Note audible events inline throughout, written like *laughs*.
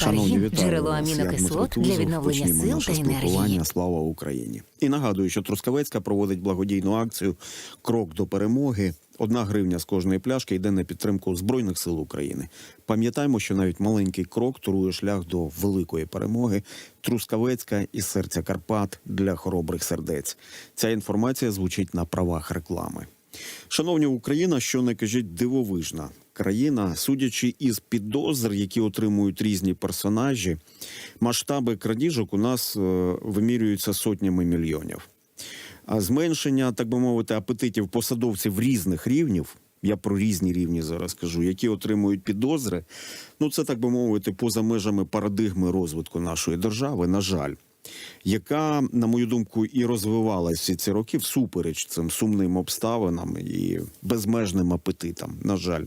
Гепаргін вітаю джерело вас. Амінокислот для відновлення Почнімо сил наше та енергії. спілкування. Слава Україні! І нагадую, що Трускавецька проводить благодійну акцію Крок до перемоги. Одна гривня з кожної пляшки йде на підтримку збройних сил України. Пам'ятаємо, що навіть маленький крок турує шлях до великої перемоги. Трускавецька із серця Карпат для хоробрих сердець. Ця інформація звучить на правах реклами. Шановні Україна, що не кажіть, дивовижна країна, судячи із підозр, які отримують різні персонажі, масштаби крадіжок у нас е, вимірюються сотнями мільйонів. А зменшення, так би мовити, апетитів посадовців різних рівнів. Я про різні рівні зараз кажу, які отримують підозри. Ну це так би мовити, поза межами парадигми розвитку нашої держави, на жаль, яка, на мою думку, і розвивалась всі ці роки всупереч цим сумним обставинам і безмежним апетитам. На жаль.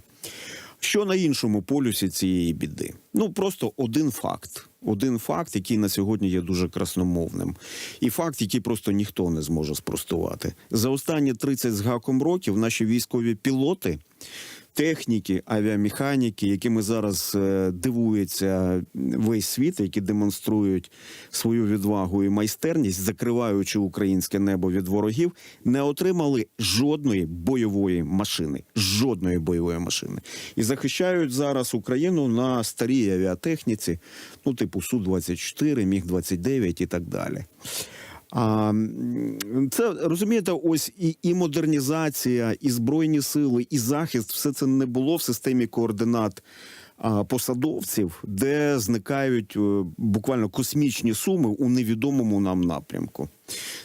Що на іншому полюсі цієї біди? Ну просто один факт. Один факт, який на сьогодні є дуже красномовним, і факт, який просто ніхто не зможе спростувати. За останні 30 з гаком років наші військові пілоти, техніки, авіамеханіки, якими зараз е, дивується весь світ, які демонструють свою відвагу і майстерність, закриваючи українське небо від ворогів, не отримали жодної бойової машини. Жодної бойової машини. І захищають зараз Україну на старій авіатехніці, ну типу Су-24, Міг-29 і так далі. А, це розумієте, ось і, і модернізація, і збройні сили, і захист все це не було в системі координат посадовців, де зникають е, буквально космічні суми у невідомому нам напрямку.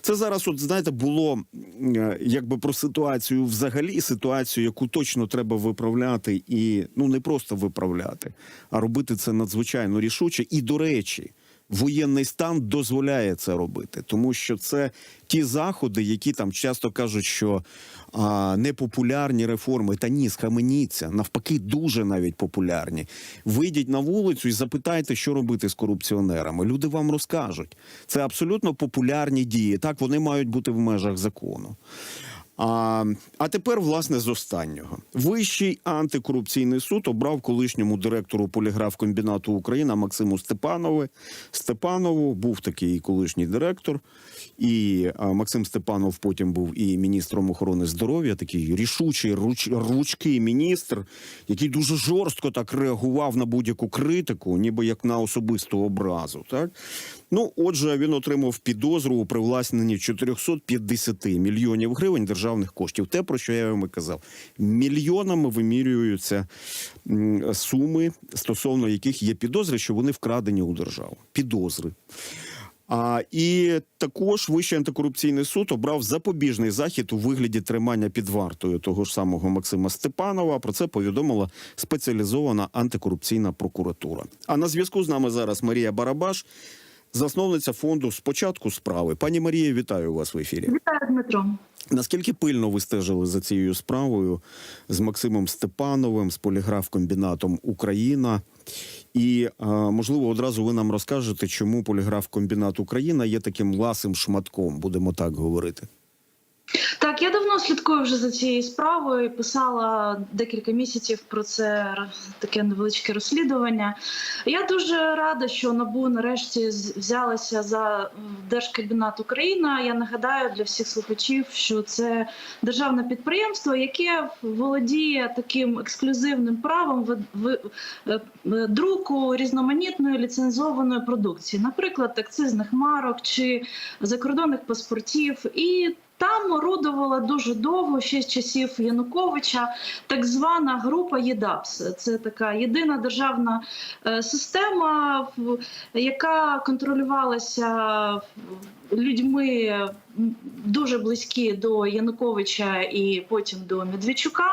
Це зараз, от знаєте, було е, якби про ситуацію взагалі, ситуацію, яку точно треба виправляти, і ну не просто виправляти, а робити це надзвичайно рішуче. І до речі, воєнний стан дозволяє це робити, тому що це ті заходи, які там часто кажуть, що а, непопулярні реформи, та ні, схаменіться, навпаки, дуже навіть популярні. Вийдіть на вулицю і запитайте, що робити з корупціонерами. Люди вам розкажуть. Це абсолютно популярні дії. Так вони мають бути в межах закону. А, а тепер, власне, з останнього вищий антикорупційний суд обрав колишньому директору поліграфкомбінату Україна Максиму Степанову. Степанову був такий колишній директор, і Максим Степанов потім був і міністром охорони здоров'я, такий рішучий, руч, ручкий міністр, який дуже жорстко так реагував на будь-яку критику, ніби як на особисту образу. Так ну, отже, він отримав підозру у привласненні 450 мільйонів гривень державних коштів. Те, про що я вам і казав, мільйонами вимірюються суми, стосовно яких є підозри, що вони вкрадені у державу. Підозри. А, і також Вищий антикорупційний суд обрав запобіжний захід у вигляді тримання під вартою того ж самого Максима Степанова. Про це повідомила спеціалізована антикорупційна прокуратура. А на зв'язку з нами зараз Марія Барабаш, засновниця фонду спочатку справи. Пані Марія, вітаю вас в ефірі. Вітаю, Дмитро. Наскільки пильно ви стежили за цією справою з Максимом Степановим, з поліграфкомбінатом Україна? І можливо одразу ви нам розкажете, чому поліграфкомбінат Україна є таким ласим шматком, будемо так говорити. Так, я давно слідкую вже за цією справою. Писала декілька місяців про це таке невеличке розслідування. Я дуже рада, що НАБУ нарешті взялася за м, Держкабінет Україна. Я нагадаю для всіх слухачів, що це державне підприємство, яке володіє таким ексклюзивним правом е, е, друку різноманітної ліцензованої продукції, наприклад, акцизних марок чи закордонних паспортів. І там орудувала дуже довго, ще з часів Януковича, так звана група ЄДАПС. Це така єдина державна е, система, яка контролювалася людьми м, дуже близькі до Януковича і потім до Медведчука.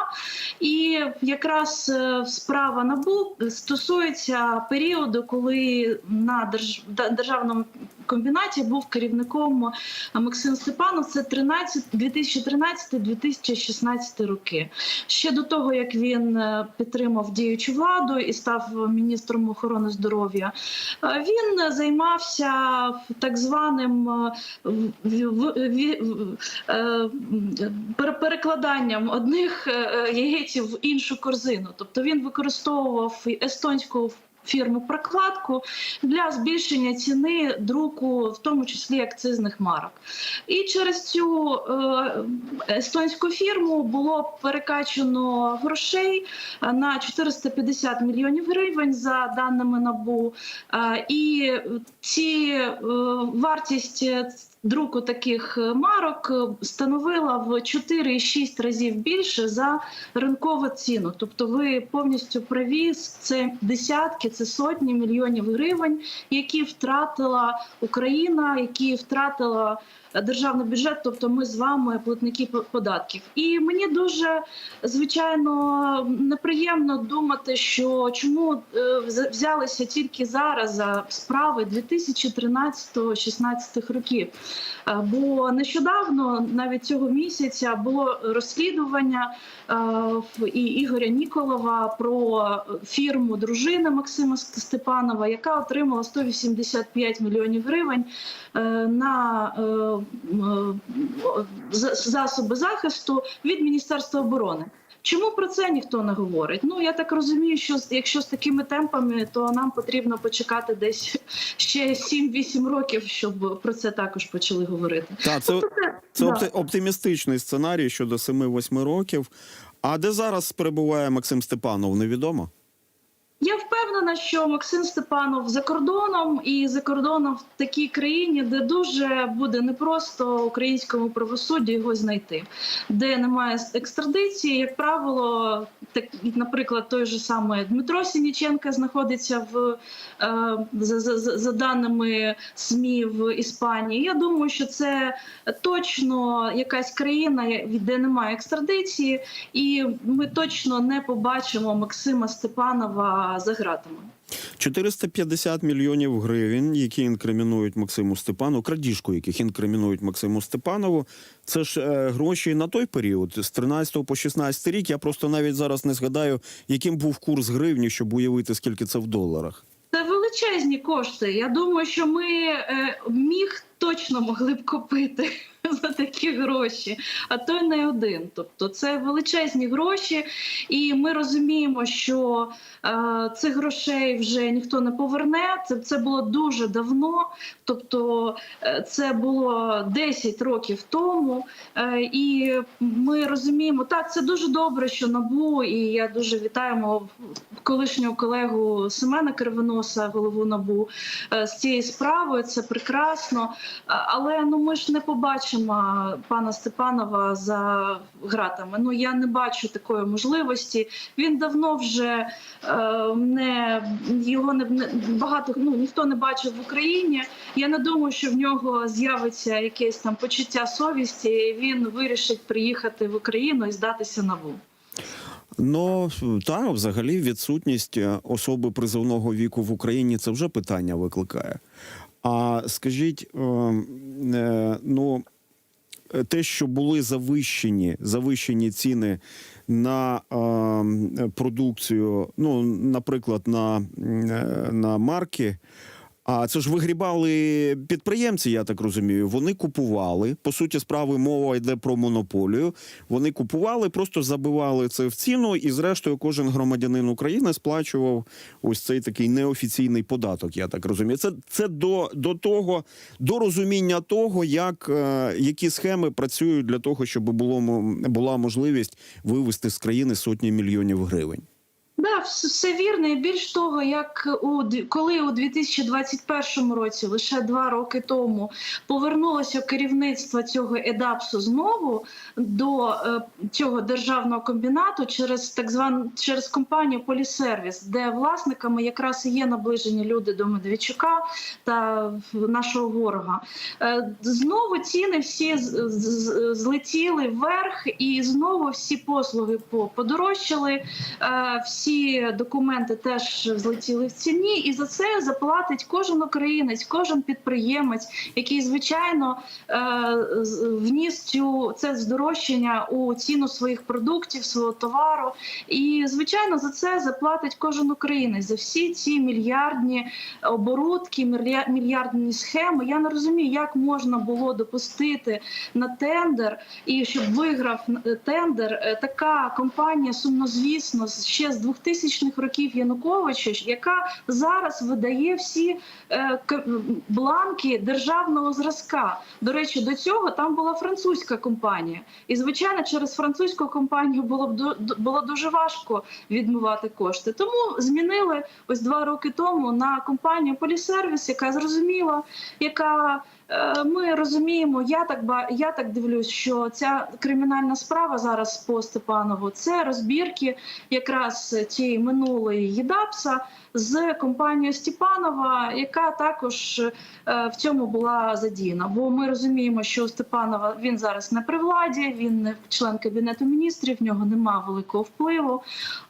І якраз е, справа НАБУ стосується періоду, коли на держ- державному комбінаті був керівником Максим Степанов. Це 13 2013-2016 роки. Ще до того як він е, підтримав діючу владу і став міністром охорони здоров'я, е, він займався так званим е, перекладанням одних е, яєць в іншу корзину. Тобто він використовував естонську фірму прокладку для збільшення ціни друку, в тому числі акцизних марок. І через цю е, естонську фірму було перекачано грошей на 450 мільйонів гривень за даними НАБУ. І ці вартість друку таких е, марок е, становила в 4-6 разів більше за ринкову ціну. Тобто, ви повністю праві, це десятки, це сотні мільйонів гривень, які втратила Україна, які втратила державний бюджет, тобто ми з вами платники податків. І мені дуже звичайно неприємно думати, що чому е, взялися тільки зараз за справи 2013-16 років. Е, Бо нещодавно, навіть цього місяця, було розслідування е, і Ігоря Ніколова про фірму дружини Максима Степанова, яка отримала 185 мільйонів гривень е, на е, е, засоби захисту від Міністерства оборони. Чому про це ніхто не говорить? Ну я так розумію, що якщо з такими темпами, то нам потрібно почекати десь ще 7-8 років, щоб про це також почали говорити. Та це, це Да. оптимістичний сценарій щодо 7-8 років. А де зараз перебуває Максим Степанов, невідомо. Впевнена, що Максим Степанов за кордоном і за кордоном в такій країні, де дуже буде непросто українському правосуддю його знайти, де немає екстрадиції, як правило, так наприклад, той же самий Дмитро Сініченка знаходиться в е, за, за, за даними СМІ в Іспанії. Я думаю, що це точно якась країна, де немає екстрадиції, і ми точно не побачимо Максима Степанова за ґратами. 450 мільйонів гривень, які інкримінують Максиму Степанову, крадіжку, яких інкримінують Максиму Степанову. Це ж е, гроші на той період, з 13 по 16 рік. Я просто навіть зараз не згадаю, яким був курс гривні, щоб уявити, скільки це в доларах. Це величезні кошти. Я думаю, що ми е, міг точно могли б купити *laughs* за такі гроші, а то й не один. Тобто це величезні гроші, і ми розуміємо, що е, цих грошей вже ніхто не поверне. Це, це було дуже давно. Тобто е, це було 10 років тому. Е, і ми розуміємо, так це дуже добре, що набу, і я дуже вітаємо колишнього колегу Семена Кривоноса, голову набу е, з цією справою. Це прекрасно. Але ну ми ж не побачимо пана Степанова за ґратами. Ну я не бачу такої можливості. Він давно вже е, не його не, багато ну ніхто не бачив в Україні. Я не думаю, що в нього з'явиться якесь там почуття совісті. і Він вирішить приїхати в Україну і здатися набу. Ну та взагалі відсутність особи призовного віку в Україні це вже питання викликає. А скажіть, е, е, ну те, що були завищені, завищені ціни на е, продукцію, ну, наприклад, на, на марки. А це ж вигрібали підприємці, я так розумію. Вони купували. По суті, справи мова йде про монополію. Вони купували, просто забивали це в ціну, і зрештою кожен громадянин України сплачував ось цей такий неофіційний податок. Я так розумію. Це, це до, до того, до розуміння того, як е, які схеми працюють для того, щоб було була можливість вивести з країни сотні мільйонів гривень. Да, все вірно. І більш того, як у коли у 2021 році, лише два роки тому, повернулося керівництво цього ЕДАПСу знову до е, цього державного комбінату через так звану через компанію Полісервіс, де власниками якраз і є наближені люди до Медведчука та нашого ворога. Е, Знову ціни всі з- з- злетіли вверх, і знову всі послуги по- подорожчали. Е, Всі документи теж злетіли в ціні, і за це заплатить кожен українець, кожен підприємець, який звичайно е, вніс цю це здорожчання у ціну своїх продуктів, свого товару. І звичайно за це заплатить кожен українець за всі ці мільярдні оборудки, мілья- мільярдні схеми. Я не розумію, як можна було допустити на тендер, і щоб виграв е, тендер е, така компанія сумнозвісно ще з 2000-х років Януковича, яка зараз видає всі е, бланки державного зразка. До речі, до цього там була французька компанія, і звичайно, через французьку компанію було б було дуже важко відмивати кошти. Тому змінили ось два роки тому на компанію Полісервіс, яка зрозуміла, яка ми розуміємо. Я так я так дивлюсь, що ця кримінальна справа зараз по Степанову це розбірки якраз тієї минулої ЄДАПСа з компанією Степанова, яка також е, в цьому була задіяна. Бо ми розуміємо, що Степанова він зараз не при владі, він не член кабінету міністрів, в нього немає великого впливу.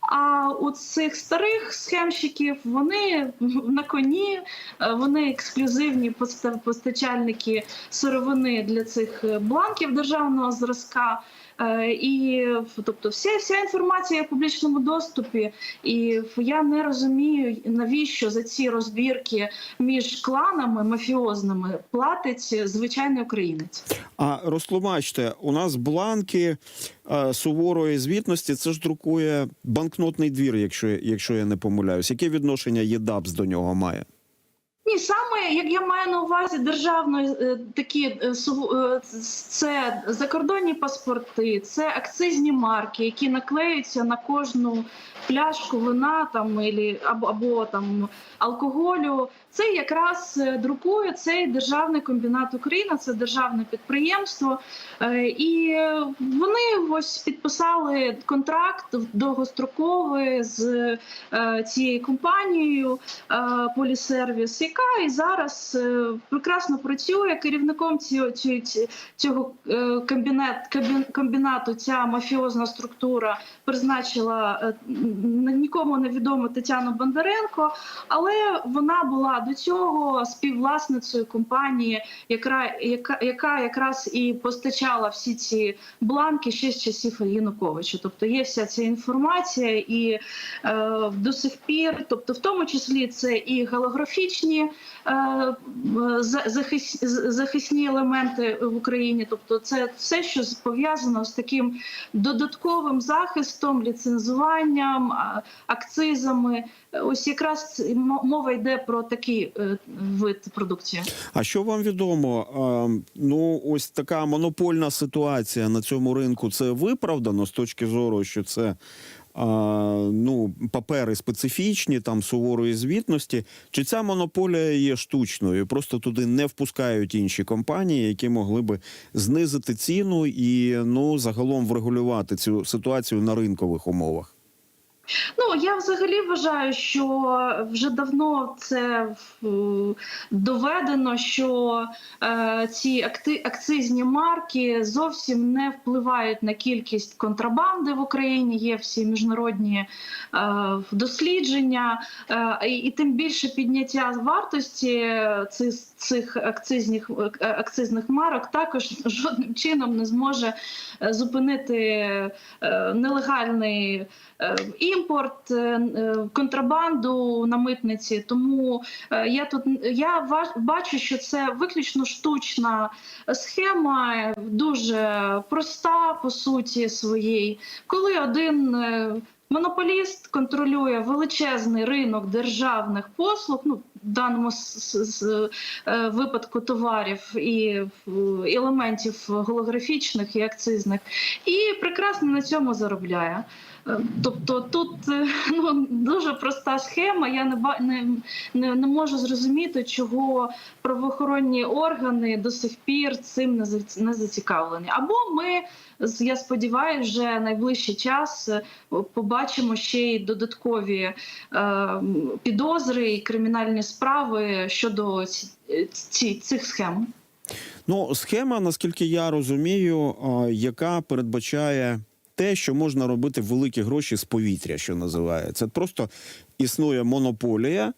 А у цих старих схемщиків вони на коні, е, вони ексклюзивні поста- постачальники сировини для цих е, бланків державного зразка. Е, І тобто, вся, вся інформація в публічному доступі, і я не розумію, навіщо за ці розбірки між кланами мафіозними платить звичайний українець. А розтлумачте, у нас бланки е, суворої звітності. Це ж друкує банкнотний двір, якщо, якщо я не помиляюсь. Яке відношення ЄДАПС до нього має? Ні, саме як я маю на увазі державної е, такі е, е, це закордонні паспорти, це акцизні марки, які наклеються на кожну пляшку вина там або, або там алкоголю. Це якраз друкує цей державний комбінат Україна, це державне підприємство. І вони ось підписали контракт довгостроковий з цією компанією Полісервіс, яка і зараз е, прекрасно працює керівником цього, цього, е, комбінат, комбінату. Ця мафіозна структура призначила е, нікому невідому Тетяну Бондаренко, але вона була до цього співвласницею компанії, яка, яка, яка якраз і постачала всі ці бланки ще з часів Януковича. Тобто є вся ця інформація, і е, до сих пір, тобто, в тому числі це і голографічні е, захисні елементи в Україні. Тобто, це все, що пов'язано з таким додатковим захистом, ліцензуванням, акцизами. Ось якраз мова йде про такий е, вид продукції. А що вам відомо? Ну, ось така монопольна ситуація на цьому ринку. Це виправдано з точки зору, що це. Ну, папери специфічні, там суворої звітності. Чи ця монополія є штучною? Просто туди не впускають інші компанії, які могли би знизити ціну і ну загалом врегулювати цю ситуацію на ринкових умовах. Ну я взагалі вважаю, що вже давно це е, доведено, що е, ці акцизні марки зовсім не впливають на кількість контрабанди в Україні. Є всі міжнародні е, дослідження, е, і, тим більше підняття вартості цих, цих акцизних е, акцизних марок також жодним чином не зможе е, зупинити е, нелегальний е, імпорт, е, е, контрабанду на митниці. Тому е, я тут я бачу, що це виключно штучна схема, дуже проста по суті своїй, коли один. е, Монополіст контролює величезний ринок державних послуг, ну в даному е, випадку товарів і е, елементів голографічних і акцизних, і прекрасно на цьому заробляє. Е, Тобто тут е, *laughs* ну, дуже проста схема. Я не, не, не, можу зрозуміти, чого правоохоронні органи до сих пір цим не, зацікавлені. Або ми, я сподіваюся, вже найближчий час е, побачимо ще й додаткові е, підозри і кримінальні справи щодо ці, цих схем. Ну, схема, наскільки я розумію, яка передбачає те, що можна робити великі гроші з повітря, що називається. Просто існує монополія,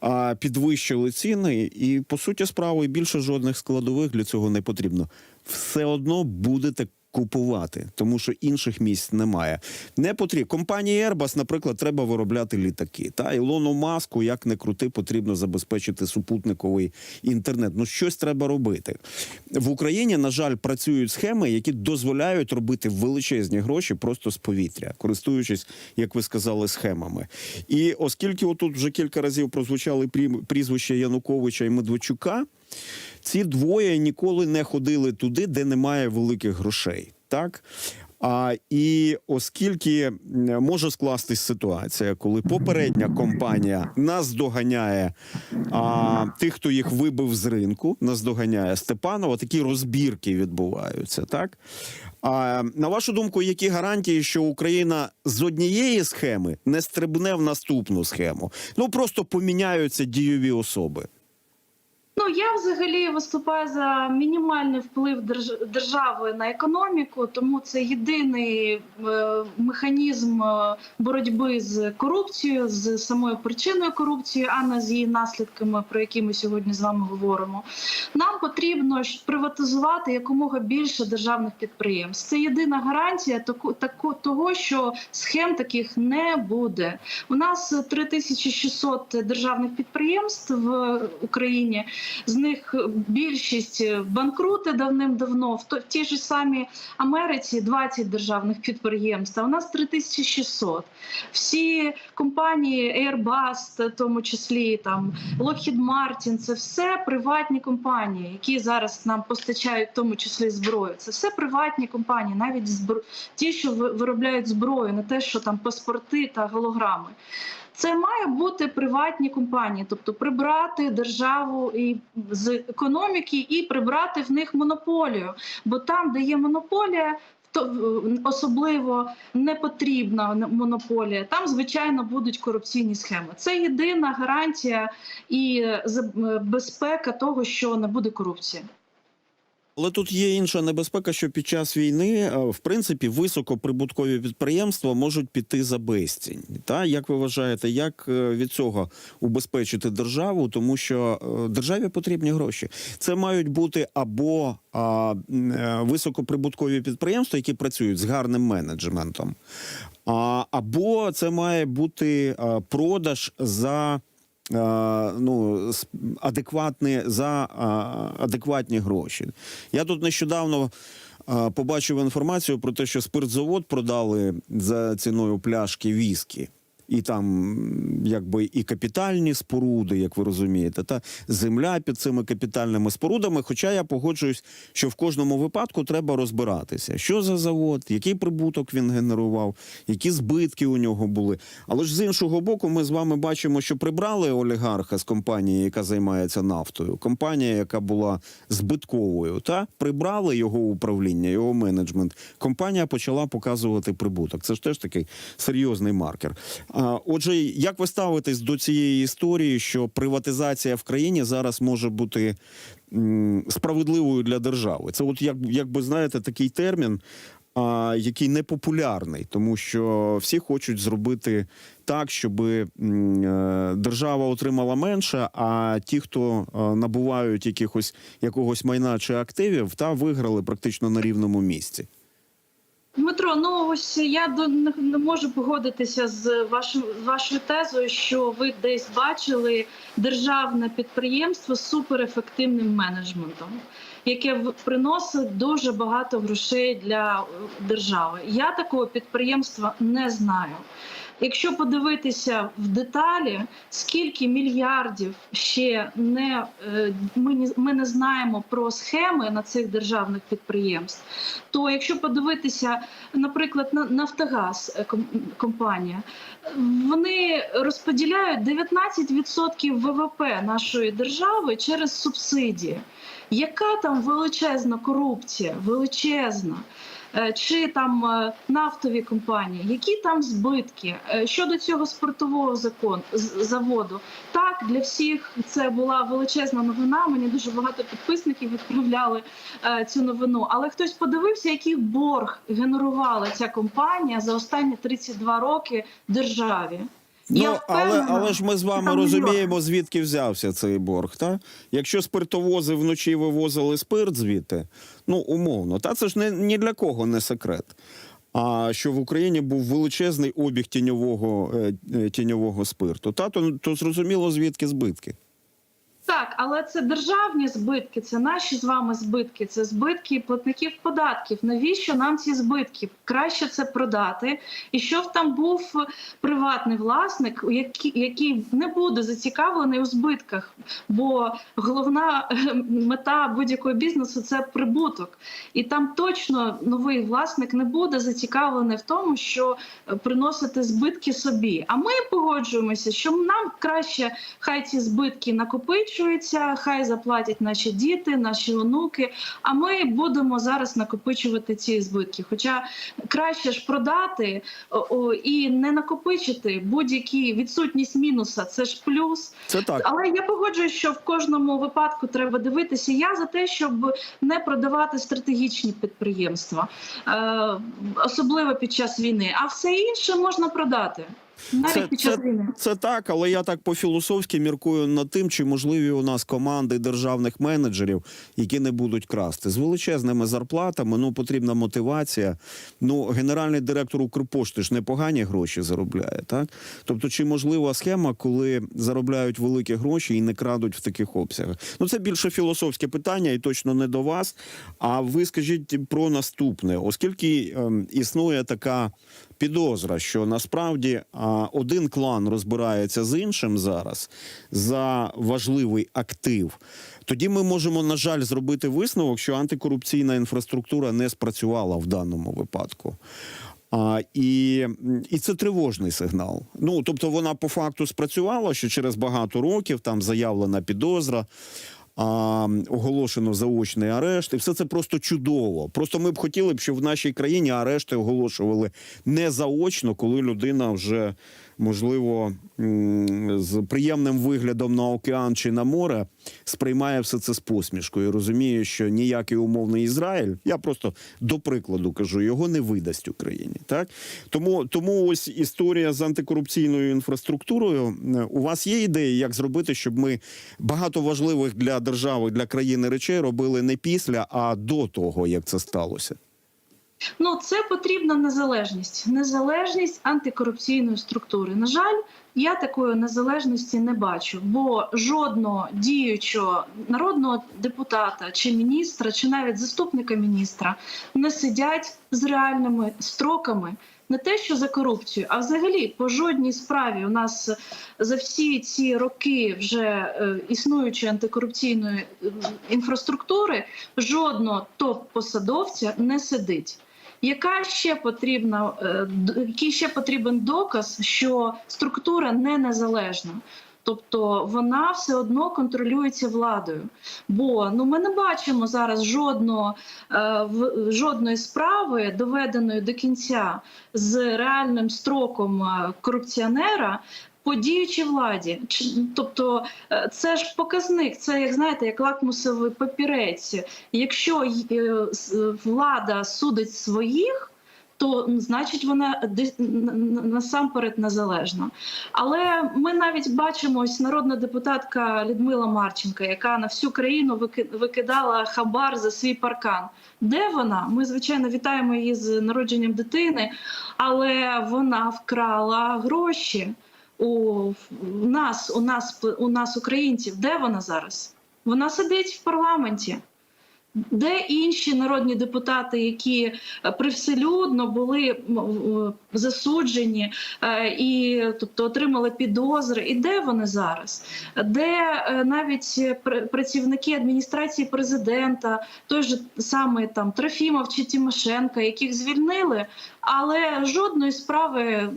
а підвищили ціни, і по суті справи більше жодних складових для цього не потрібно. Все одно будете купувати, тому що інших місць немає. Не потрібно. Компанії Airbus, наприклад, треба виробляти літаки. Та Ілону Маску, як не крути, потрібно забезпечити супутниковий інтернет. Ну щось треба робити в Україні. На жаль, працюють схеми, які дозволяють робити величезні гроші просто з повітря, користуючись, як ви сказали, схемами. І оскільки отут вже кілька разів прозвучали прізвища Януковича і Медведчука, ці двоє ніколи не ходили туди, де немає великих грошей. Так. А, і оскільки може скластись ситуація, коли попередня компанія наздоганяє а, тих, хто їх вибив з ринку, наздоганяє Степанова, такі розбірки відбуваються, так? А, на вашу думку, які гарантії, що Україна з однієї схеми не стрибне в наступну схему? Ну просто поміняються дійові особи. Ну я взагалі виступаю за мінімальний вплив держ- держави на економіку, тому це єдиний е, механізм е, боротьби з корупцією, з самою причиною корупції, а не з її наслідками, про які ми сьогодні з вами говоримо. Нам потрібно приватизувати якомога більше державних підприємств. Це єдина гарантія того, що схем таких не буде. У нас 3600 державних підприємств в Україні. З них більшість банкрути давним-давно. В тій ж самій Америці 20 державних підприємств. А у нас 3600. Всі компанії Airbus, в тому числі там Lockheed Martin, це все приватні компанії, які зараз нам постачають, в тому числі зброю. Це все приватні компанії, навіть збро... ті, що виробляють зброю, не те, що там паспорти та голограми. Це має бути приватні компанії, тобто прибрати державу і з економіки і прибрати в них монополію. Бо там, де є монополія, то е, особливо не потрібна монополія. Там звичайно будуть корупційні схеми. Це єдина гарантія і е, е, безпека того, що не буде корупції. Але тут є інша небезпека, що під час війни, е, в принципі, високоприбуткові підприємства можуть піти за безцінь. Та як ви вважаєте, як е, від цього убезпечити державу? Тому що е, державі потрібні гроші. Це мають бути або а, високоприбуткові підприємства, які працюють з гарним менеджментом, а, або це має бути продаж за. Е, Ну, адекватні за адекватні гроші. Я тут нещодавно е, побачив інформацію про те, що спиртзавод продали за ціною пляшки віскі. І там якби і капітальні споруди, як ви розумієте, та земля під цими капітальними спорудами. Хоча я погоджуюсь, що в кожному випадку треба розбиратися, що за завод, який прибуток він генерував, які збитки у нього були. Але ж з іншого боку, ми з вами бачимо, що прибрали олігарха з компанії, яка займається нафтою, компанія, яка була збитковою, та прибрали його управління, його менеджмент. Компанія почала показувати прибуток. Це ж теж такий серйозний маркер. Отже, як ви ставитесь до цієї історії, що приватизація в країні зараз може бути справедливою для держави? Це, от як, якби знаєте, такий термін. Який не популярний, тому що всі хочуть зробити так, щоб держава отримала менше, а ті, хто е, набувають якихось якогось майна чи активів, та виграли практично на рівному місці. Дмитро, ну ось я до не, можу погодитися з вашою вашою тезою, що ви десь бачили державне підприємство з суперефективним менеджментом, яке приносить дуже багато грошей для е, держави. Я такого підприємства не знаю. Якщо подивитися в деталі, скільки мільярдів ще не е, ми, ми не знаємо про схеми на цих державних підприємств, то якщо подивитися, наприклад, на Нафтогаз компанія, вони розподіляють 19% ВВП нашої держави через субсидії. Яка там величезна корупція, величезна. Е, Чи там е, нафтові компанії, які там збитки Е, щодо цього спиртового закон заводу? Так для всіх це була величезна новина. Мені дуже багато підписників відправляли цю новину. Але хтось подивився, який борг генерувала ця компанія за останні 32 роки державі. Ну, але, але ж ми з вами там розуміємо, звідки взявся цей борг. Та? Якщо спиртовози вночі вивозили спирт звідти, ну умовно, та це ж не, ні для кого не секрет. А що в Україні був величезний обіг тіньового, е, е, тіньового спирту, та, то, то зрозуміло, звідки збитки. Так, але це державні збитки, це наші з вами збитки, це збитки платників податків. Навіщо нам ці збитки? Краще це продати, і щоб там був приватний власник, який, не буде зацікавлений у збитках. Бо головна е, мета будь-якого бізнесу це прибуток, і там точно новий власник не буде зацікавлений в тому, що е, приносити збитки собі. А ми погоджуємося, що нам краще хай ці збитки накопичуються, хай заплатять наші діти, наші онуки. А ми будемо зараз накопичувати ці збитки. Хоча краще ж продати і не накопичити будь-які відсутність мінуса. Це ж плюс. Це так. Але я погоджуюсь, що в кожному випадку треба дивитися. Я за те, щоб не продавати стратегічні підприємства, е, особливо під час війни. А все інше можна продати Це- це- Це так, але я так по-філософськи міркую над тим, чи можливі у нас команди державних менеджерів, які не будуть красти з величезними зарплатами. Ну потрібна мотивація. Ну, генеральний директор Укрпошти ж непогані гроші заробляє, так? Тобто, чи можлива схема, коли заробляють великі гроші і не крадуть в таких обсягах? Ну це більше філософське питання, і точно не до вас. А ви скажіть про наступне, оскільки ем, існує така підозра, що насправді один клан розбирається з іншим зараз за важливий актив. Тоді ми можемо, на жаль, зробити висновок, що антикорупційна інфраструктура не спрацювала в даному випадку. А, і, і це тривожний сигнал. Ну тобто, вона по факту спрацювала, що через багато років там заявлена підозра. А, оголошено заочний арешт, і все це просто чудово. Просто ми б хотіли б, щоб в нашій країні арешти оголошували не заочно, коли людина вже можливо з приємним виглядом на океан чи на море сприймає все це з посмішкою. Розуміє, що ніякий умовний Ізраїль, я просто до прикладу кажу, його не видасть Україні. Так тому, тому ось історія з антикорупційною інфраструктурою. У вас є ідеї, як зробити, щоб ми багато важливих для держави, для країни речей робили не після, а до того, як це сталося. Ну, це потрібна незалежність, незалежність антикорупційної структури. На жаль, я такої незалежності не бачу, бо жодного діючого народного депутата чи міністра, чи навіть заступника міністра не сидять з реальними строками. Не те, що за корупцію, а взагалі по жодній справі у нас за всі ці роки вже е, існуючої антикорупційної інфраструктури жодного топ-посадовця не сидить. Яка ще потрібна, е, який ще потрібен доказ, що структура не незалежна? Тобто вона все одно контролюється владою. Бо ну ми не бачимо зараз жодного е, жодної справи, доведеної до кінця з реальним строком е, корупціонера. По діючій владі, тобто е, це ж показник, це як знаєте, як лакмусовий папірець. Якщо е, влада судить своїх, то значить вона насамперед незалежна. Але ми навіть бачимо ось народна депутатка Людмила Марченка, яка на всю країну викидала хабар за свій паркан. Де вона? Ми звичайно вітаємо її з народженням дитини, але вона вкрала гроші у нас, у нас, у нас, українців. Де вона зараз? Вона сидить в парламенті. Де інші народні депутати, які е, привселюдно були засуджені е, і тобто отримали підозри, і де вони зараз? Де е, навіть пр- працівники адміністрації президента, той же самий там Трофімов чи Тимошенка, яких звільнили, але жодної справи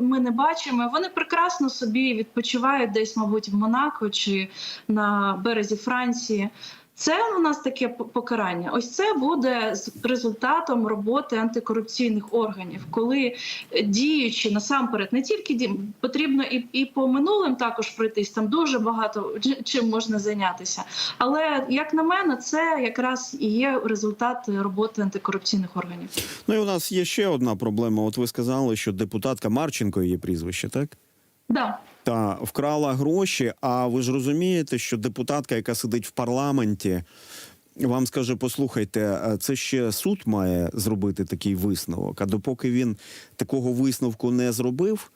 ми не бачимо. Вони прекрасно собі відпочивають десь, мабуть, в Монако чи на березі Франції. Це у нас таке покарання. Ось це буде з результатом роботи антикорупційних органів, коли е, діючи насамперед не тільки ді... потрібно і, і по минулим також пройтись. Там дуже багато чим можна зайнятися. Але як на мене, це якраз і є результат роботи антикорупційних органів. Ну і у нас є ще одна проблема. От ви сказали, що депутатка Марченко її прізвище, так? Да. Та вкрала гроші. А ви ж розумієте, що депутатка, яка сидить в парламенті, вам скаже: послухайте, е, це ще суд має зробити такий висновок. А допоки він такого висновку не зробив.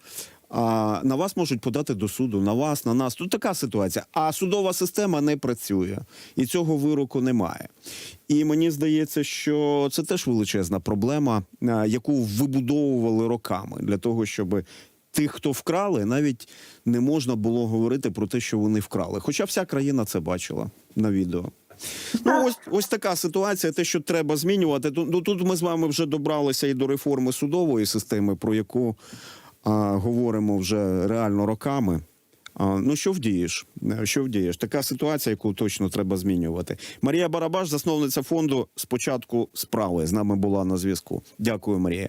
А на вас можуть подати до суду, на вас, на нас. Тут така ситуація. А судова система не працює, і цього вироку немає. І мені здається, що це теж величезна проблема, е, яку вибудовували роками для того, щоб тих, хто вкрали, навіть не можна було говорити про те, що вони вкрали. Хоча вся країна це бачила на відео. Ну, ось, ось така ситуація, те, що треба змінювати. Ну, тут ми з вами вже добралися і до реформи судової системи, про яку а, говоримо вже реально роками. А, ну, що вдієш? Що вдієш? Така ситуація, яку точно треба змінювати. Марія Барабаш, засновниця фонду спочатку справи, з нами була на зв'язку. Дякую, Марія.